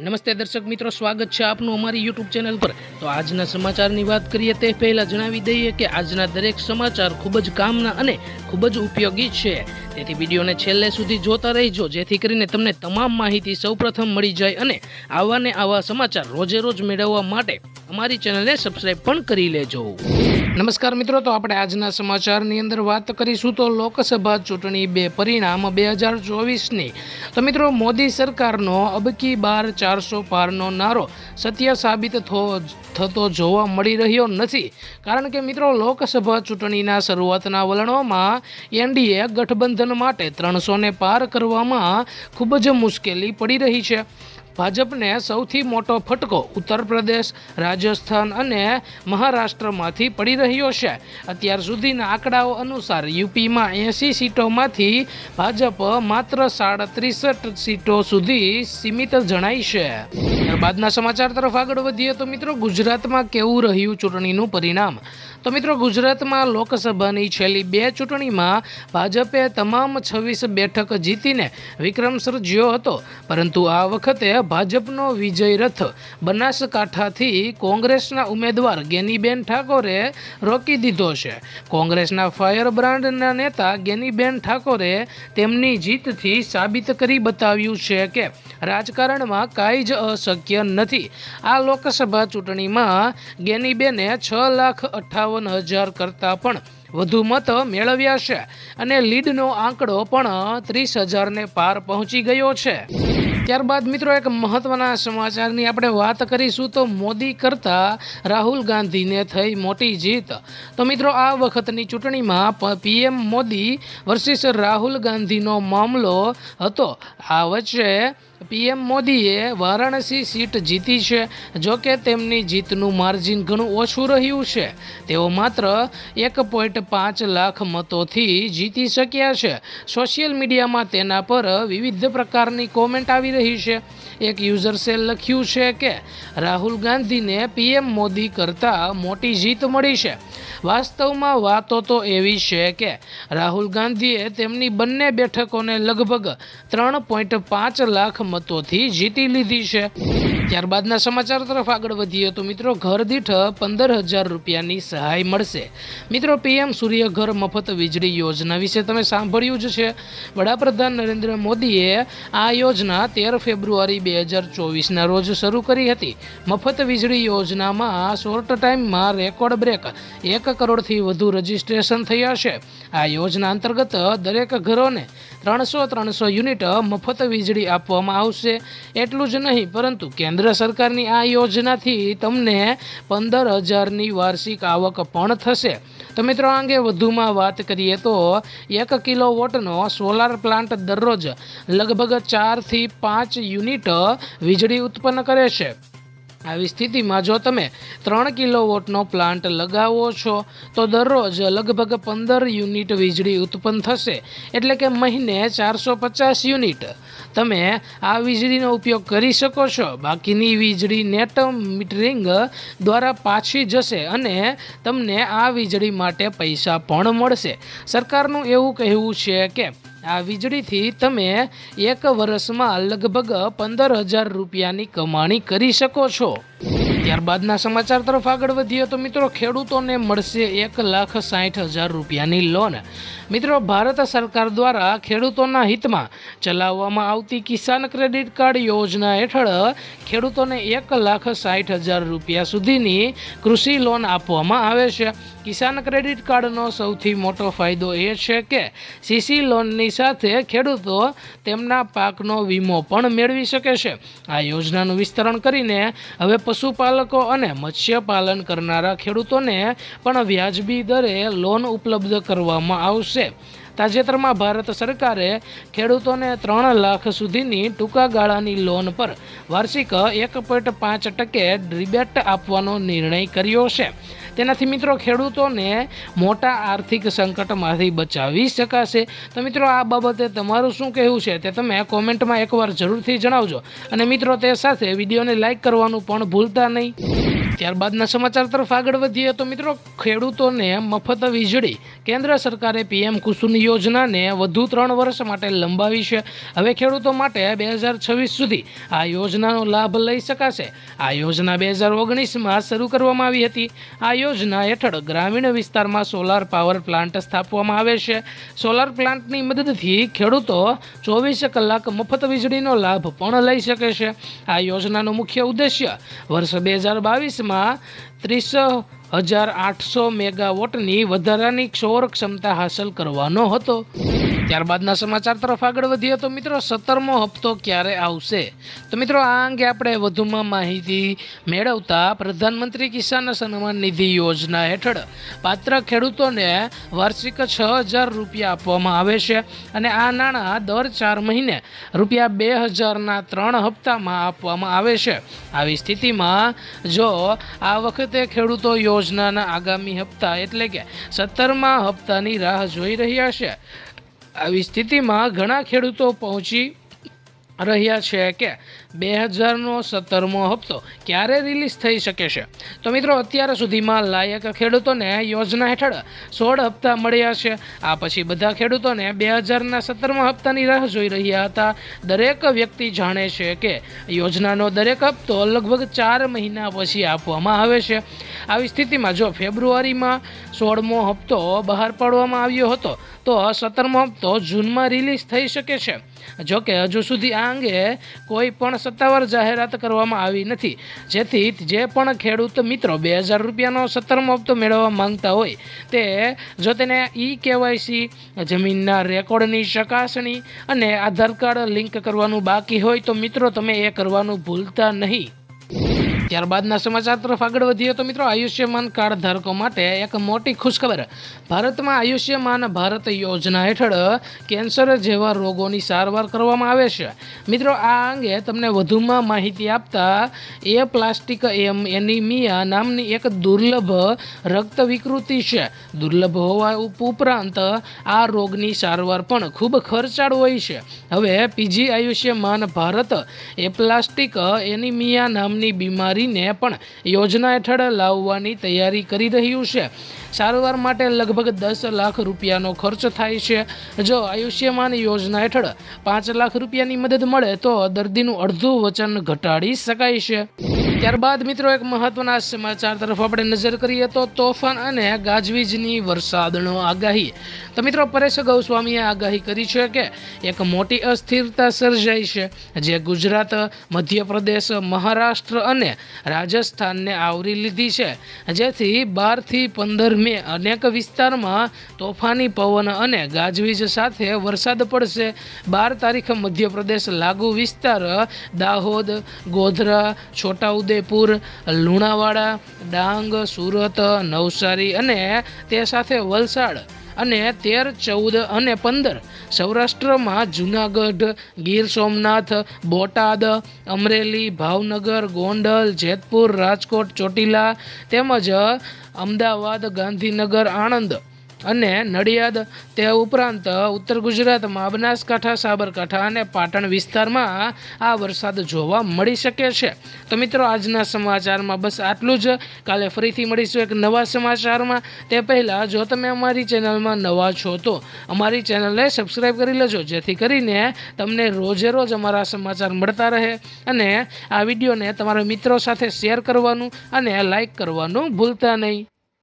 નમસ્તે દર્શક મિત્રો, સ્વાગત છે આપનું અમારી યુટ્યુબ ચેનલ પર. તો આજના સમાચારની વાત કરીએ તે પહેલાં જણાવી દઈએ કે આજના દરેક સમાચાર ખૂબ જ કામના અને ખૂબ જ ઉપયોગી છે. તેથી વિડીયોને છેલ્લે સુધી જોતા રહેજો, જેથી કરીને તમને તમામ માહિતી સૌપ્રથમ મળી જાય અને આવા ને આવા સમાચાર રોજે રોજ મેળવવા માટે અમારી ચેનલને સબસ્ક્રાઈબ પણ કરી લેજો. નમસ્કાર મિત્રો, તો આપણે આજના સમાચારની અંદર વાત કરીશું તો લોકસભા ચૂંટણી બે પરિણામ બે હજાર ચોવીસની. તો મિત્રો, મોદી સરકારનો અબકી બાર ચારસો પારનો નારો સત્ય સાબિત થતો જોવા મળી રહ્યો નથી. કારણ કે મિત્રો, લોકસભા ચૂંટણીના શરૂઆતના વલણોમાં એનડીએ ગઠબંધન માટે ત્રણસોને પાર કરવામાં ખૂબ જ મુશ્કેલી પડી રહી છે. ભાજપને સૌથી મોટો ફટકો ઉત્તર પ્રદેશ રાજસ્થાન અને મહારાષ્ટ્રમાંથી પડી રહ્યો છે. અત્યાર સુધીના આંકડાઓ અનુસાર યુપીમાં એંસી સીટોમાંથી ભાજપ માત્ર સાડત્રીસ સીટો સુધી સીમિત જણાય છે. ત્યારબાદના સમાચાર તરફ આગળ વધીએ તો મિત્રો ગુજરાતમાં કેવું રહ્યું ચૂંટણીનું પરિણામ? તો મિત્રો ગુજરાતમાં લોકસભાની છેલ્લી બે ચૂંટણીમાં ભાજપે તમામ છવ્વીસ બેઠક જીતીને વિક્રમ સર્જ્યો હતો. પરંતુ આ વખતે ભાજપનો વિજય રથ બનાસકાંઠાથી કોંગ્રેસના ઉમેદવાર ગેનીબેન ઠાકોરે રોકી દીધો છે. કોંગ્રેસના ફાયર બ્રાન્ડના નેતા ગેનીબેન ઠાકોરે તેમની જીતથી સાબિત કરી બતાવ્યું છે કે રાજકારણમાં કાંઈ જ અશક્ય નથી. આ લોકસભા ચૂંટણીમાં ગેનીબેને છ લાખ અઠ્ઠાવન હજાર કરતાં પણ વધુ મત મેળવ્યા છે. અને લીડનો આંકડો પણ ત્રીસ હજારને પાર પહોંચી ગયો છે. ત્યારબાદ મિત્રો એક મહત્વના સમાચારની આપણે વાત કરીશું તો મોદી કરતાં રાહુલ ગાંધીને થઈ મોટી જીત. તો મિત્રો આ વખતની ચૂંટણીમાં પીએમ મોદી વર્સિસ રાહુલ ગાંધીનો મામલો હતો. આ વચ્ચે પીએમ મોદીએ વારાણસી સીટ જીતી છે. જો કે તેમની જીતનું માર્જિન ઘણું ઓછું રહ્યું છે. તેઓ માત્ર એક પોઈન્ટ પાંચ લાખ મતોથી જીતી શક્યા છે. સોશિયલ મીડિયામાં તેના પર વિવિધ પ્રકારની કોમેન્ટ આવી રહી છે. એક યુઝર્સે લખ્યું છે કે, રાહુલ ગાંધીને પીએમ મોદી કરતાં મોટી જીત મળી છે. વાસ્તવમાં વાતો તો એવી છે કે, રાહુલ ગાંધીએ તેમની બંને બેઠકોને લગભગ ત્રણ પોઈન્ટ પાંચ લાખ મતોથી જીતી લીધી છે. ત્યારબાદના સમાચાર તરફ આગળ વધીએ તો મિત્રો ઘર દીઠ પંદર હજાર રૂપિયાની સહાય મળશે. મિત્રો પીએમ સૂર્યઘર મફત વીજળી યોજના વિશે તમે સાંભળ્યું જ છે. વડાપ્રધાન નરેન્દ્ર મોદીએ આ યોજના તેર ફેબ્રુઆરી બે હજાર ચોવીસના રોજ શરૂ કરી હતી. મફત વીજળી યોજનામાં શોર્ટ ટાઈમમાં રેકોર્ડ બ્રેક એક કરોડથી વધુ રજીસ્ટ્રેશન થયા છે. આ યોજના અંતર્ગત દરેક ઘરોને ત્રણસો ત્રણસો યુનિટ મફત વીજળી આપવામાં આવશે. એટલું જ નહીં, પરંતુ કેન્દ્ર સરકારની આ યોજનાથી તમને પંદર હજારની વાર્ષિક આવક પણ થશે. તો મિત્રો અંગે વધુમાં વાત કરીએ તો એક કિલો વોટનો સોલાર પ્લાન્ટ દરરોજ લગભગ ચારથી પાંચ યુનિટ વીજળી ઉત્પન્ન કરે છે. આવી સ્થિતિમાં જો તમે ત્રણ કિલો વોટનો પ્લાન્ટ લગાવો છો, તો દરરોજ લગભગ પંદર યુનિટ વીજળી ઉત્પન્ન થશે. એટલે કે મહિને ચારસો પચાસ યુનિટ. તમે આ વીજળીનો ઉપયોગ કરી શકો છો. બાકીની વીજળી નેટ મીટરિંગ દ્વારા પાછી જશે અને તમને આ વીજળી માટે પૈસા પણ મળશે. સરકારનું એવું કહેવું છે કે આ વીજળીથી તમે એક વર્ષમાં લગભગ પંદર હજાર રૂપિયાની કમાણી કરી શકો છો. ત્યારબાદના સમાચાર તરફ આગળ વધીએ તો મિત્રો, ખેડૂતોને મળશે એક લાખ સાઠ હજાર રૂપિયાની લોન મિત્રો, ભારત સરકાર દ્વારા ખેડૂતોના હિતમાં ચલાવવામાં આવતી કિસાન ક્રેડિટ કાર્ડ યોજના હેઠળ ખેડૂતોને એક લાખ સાઠ હજાર રૂપિયા સુધીની કૃષિ લોન આપવામાં આવે છે. કિસાન ક્રેડિટ કાર્ડનો સૌથી મોટો ફાયદો એ છે કે સીસી લોનની સાથે ખેડૂતો તેમના પાકનો વીમો પણ મેળવી શકે છે. આ યોજનાનું વિસ્તરણ કરીને હવે પશુપાલકો અને મત્સ્યપાલન કરનારા ખેડૂતોને પણ વ્યાજબી દરે લોન ઉપલબ્ધ કરવામાં આવશે. તાજેતરમાં ભારત સરકારે ખેડૂતોને ત્રણ લાખ સુધીની ટૂંકા ગાળાની લોન પર વાર્ષિક એક પોઈન્ટ પાંચ ટકે રિબેટ આપવાનો નિર્ણય કર્યો છે. તેનાથી મિત્રો ખેડૂતોને મોટા આર્થિક સંકટમાંથી બચાવી શકાશે. તો મિત્રો આ બાબતે તમારું શું કહેવું છે તે તમે કોમેન્ટમાં એકવાર જરૂરથી જણાવજો. અને મિત્રો તે સાથે વિડીયોને લાઇક કરવાનું પણ ભૂલતા નહીં. ત્યારબાદના સમાચાર તરફ આગળ વધીએ તો મિત્રો, ખેડૂતોને મફત વીજળી. કેન્દ્ર સરકારે પીએમ કુસુમ યોજનાને વધુ ત્રણ વર્ષ માટે લંબાવી છે. હવે ખેડૂતો માટે બે હજાર છવ્વીસ સુધી આ યોજનાનો લાભ લઈ શકાશે. આ યોજના બે હજાર ઓગણીસમાં શરૂ કરવામાં આવી હતી. આ યોજના હેઠળ ગ્રામીણ વિસ્તારમાં સોલાર પાવર પ્લાન્ટ સ્થાપવામાં આવે છે. સોલાર પ્લાન્ટની મદદથી ખેડૂતો ચોવીસ કલાક મફત વીજળીનો લાભ પણ લઈ શકે છે. આ યોજનાનો મુખ્ય ઉદ્દેશ્ય વર્ષ બે હજાર બાવીસમાં ત્રીસ હજાર આઠસો મેગાવોટની વધારાની સૌર ક્ષમતા હાંસલ કરવાનો હતો. ત્યારબાદના સમાચાર તરફ આગળ વધીએ તો મિત્રો સત્તરમો હપ્તો ક્યારે આવશે? તો મિત્રો આ અંગે આપણે વધુમાં માહિતી મેળવતા પ્રધાનમંત્રી કિસાન સન્માન નિધિ યોજના હેઠળ પાત્ર ખેડૂતોને વાર્ષિક છ હજાર રૂપિયા આપવામાં આવે છે અને આ નાણાં દર ચાર મહિને રૂપિયા બે હજારના ત્રણ હપ્તામાં આપવામાં આવે છે. આવી સ્થિતિમાં જો આ વખતે ખેડૂતો યોજનાના આગામી હપ્તા એટલે કે સત્તરમા હપ્તાની રાહ જોઈ રહ્યા છે આવી સ્થિતિમાં ઘણા ખેડૂતો પહોંચી રહ્યા છે કે બે હજારનો સત્તરમો હપ્તો ક્યારે રિલીઝ થઈ શકે છે? તો મિત્રો, અત્યાર સુધીમાં લાયક ખેડૂતોને યોજના હેઠળ સોળ હપ્તા મળ્યા છે. આ પછી બધા ખેડૂતોને બે હજારના સત્તરમા હપ્તાની રાહ જોઈ રહ્યા હતા. દરેક વ્યક્તિ જાણે છે કે યોજનાનો દરેક હપ્તો લગભગ ચાર મહિના પછી આપવામાં આવે છે. આવી સ્થિતિમાં જો ફેબ્રુઆરીમાં સોળમો હપ્તો બહાર પાડવામાં આવ્યો હતો, તો સત્તરમો હપ્તો જૂનમાં રિલીઝ થઈ શકે છે. જો કે હજુ સુધી આ અંગે કોઈ પણ સત્તાવાર જાહેરાત કરવામાં આવી નથી. જેથી જે પણ ખેડૂત મિત્રો બે હજાર રૂપિયાનો સત્તરમો હપ્તો મેળવવા માંગતા હોય, તે જો તેને ઈ કેવાયસી જમીનના રેકોર્ડની ચકાસણી અને આધાર કાર્ડ લિંક કરવાનું બાકી હોય તો મિત્રો, તમે એ કરવાનું ભૂલતા નહીં. ત્યારબાદના સમાચાર તરફ આગળ વધીએ તો મિત્રો આયુષ્યમાન કાર્ડ ધારકો માટે એક મોટી ખુશખબર. ભારતમાં આયુષ્યમાન ભારત યોજના હેઠળ કેન્સર જેવા રોગોની સારવાર કરવામાં આવે છે. મિત્રો આ અંગે તમને વધુમાં માહિતી આપતા એ પ્લાસ્ટિક એમ એનિમિયા નામની એક દુર્લભ રક્ત વિકૃતિ છે. દુર્લભ હોવા ઉપ- ઉપરાંત આ રોગની સારવાર પણ ખૂબ ખર્ચાળ હોય છે. હવે પીજી આયુષ્યમાન ભારત એ પ્લાસ્ટિક એનિમિયા નામની બીમારીને પણ યોજના હેઠળ લાવવાની તૈયારી કરી રહ્યું છે. સારવાર માટે લગભગ દસ લાખ રૂપિયાનો ખર્ચ થાય છે. જો આયુષ્યમાન યોજના હેઠળ પાંચ લાખ રૂપિયાની મદદ મળે તો દર્દીનું અડધું વચન ઘટાડી શકાય છે. ત્યારબાદ મિત્રો એક મહત્વના સમાચાર તરફ આપણે નજર કરીએ તો તોફાન અને ગાજવીજની વરસાદનો આગાહી. તો મિત્રો પરેશ ગૌસ્વામીએ આગાહી કરી છે કે એક મોટી અસ્થિરતા સર્જાઈ છે, જે ગુજરાત, મધ્યપ્રદેશ, મહારાષ્ટ્ર અને રાજસ્થાનને આવરી લીધી છે. જેથી બારથી પંદર મે અનેક વિસ્તારમાં તોફાની પવન અને ગાજવીજ સાથે વરસાદ પડશે. બાર તારીખ મધ્યપ્રદેશ લાગુ વિસ્તાર, દાહોદ, ગોધરા છોટાઉદેપુર લુણાવાડા, ડાંગ, સુરત, નવસારી અને તે સાથે વલસાડ અને તેર, ચૌદ અને પંદર. સૌરાષ્ટ્રમાં જુનાગઢ, ગીર સોમનાથ, બોટાદ, અમરેલી, ભાવનગર, ગોંડલ, જેતપુર, રાજકોટ, ચોટીલા તેમજ અમદાવાદ, ગાંધીનગર, આણંદ. અને નડિયાદ તે ઉપરાંત ઉત્તર ગુજરાતમાં બનાસકાંઠા, સાબરકાંઠા અને પાટણ વિસ્તારમાં આ વરસાદ જોવા મળી શકે છે. તો મિત્રો, આજના સમાચારમાં બસ આટલું જ. કાલે ફરીથી મળીશું એક નવા સમાચારમાં. તે પહેલાં જો તમે અમારી ચેનલમાં નવા છો તો અમારી ચેનલને સબસ્ક્રાઈબ કરી લેજો, જેથી કરીને તમને રોજે રોજ અમારા સમાચાર મળતા રહે અને આ વિડીયોને તમારા મિત્રો સાથે શેર કરવાનું અને લાઈક કરવાનું ભૂલતા નહીં.